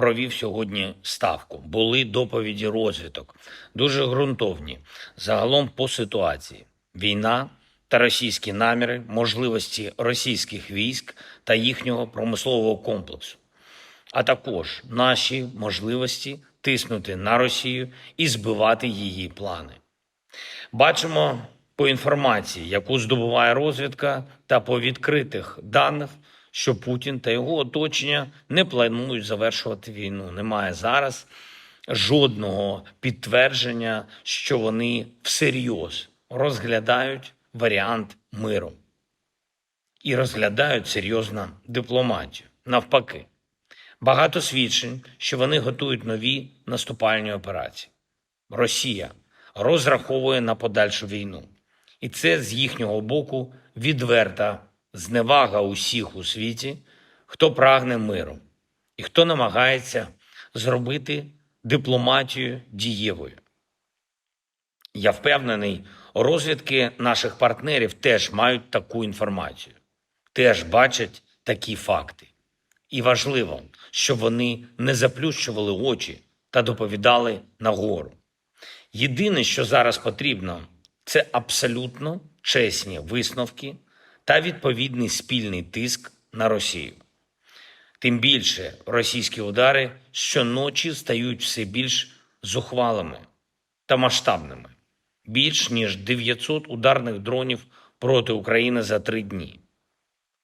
провів сьогодні ставку. Були доповіді розвиток, дуже ґрунтовні. Загалом по ситуації: війна та російські наміри, можливості російських військ та їхнього промислового комплексу, а також наші можливості тиснути на Росію і збивати її плани. Бачимо по інформації, яку здобуває розвідка, та по відкритих даних, що Путін та його оточення не планують завершувати війну. Немає зараз жодного підтвердження, що вони всерйоз розглядають варіант миру і розглядають серйозно дипломатію. Навпаки, багато свідчень, що вони готують нові наступальні операції. Росія розраховує на подальшу війну. І це з їхнього боку відверта зневага усіх у світі, хто прагне миру і хто намагається зробити дипломатію дієвою. Я впевнений, розвідки наших партнерів теж мають таку інформацію, теж бачать такі факти. І важливо, щоб вони не заплющували очі та доповідали нагору. Єдине, що зараз потрібно, це абсолютно чесні висновки та відповідний спільний тиск на Росію. Тим більше російські удари щоночі стають все більш зухвалими та масштабними. Більш ніж 900 ударних дронів проти України за три дні,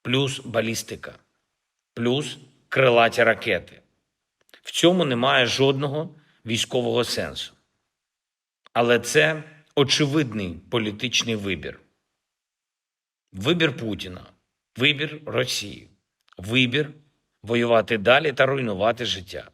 плюс балістика, плюс крилаті ракети. В цьому немає жодного військового сенсу. Але це очевидний політичний вибір. Вибір Путіна, вибір Росії, вибір воювати далі та руйнувати життя.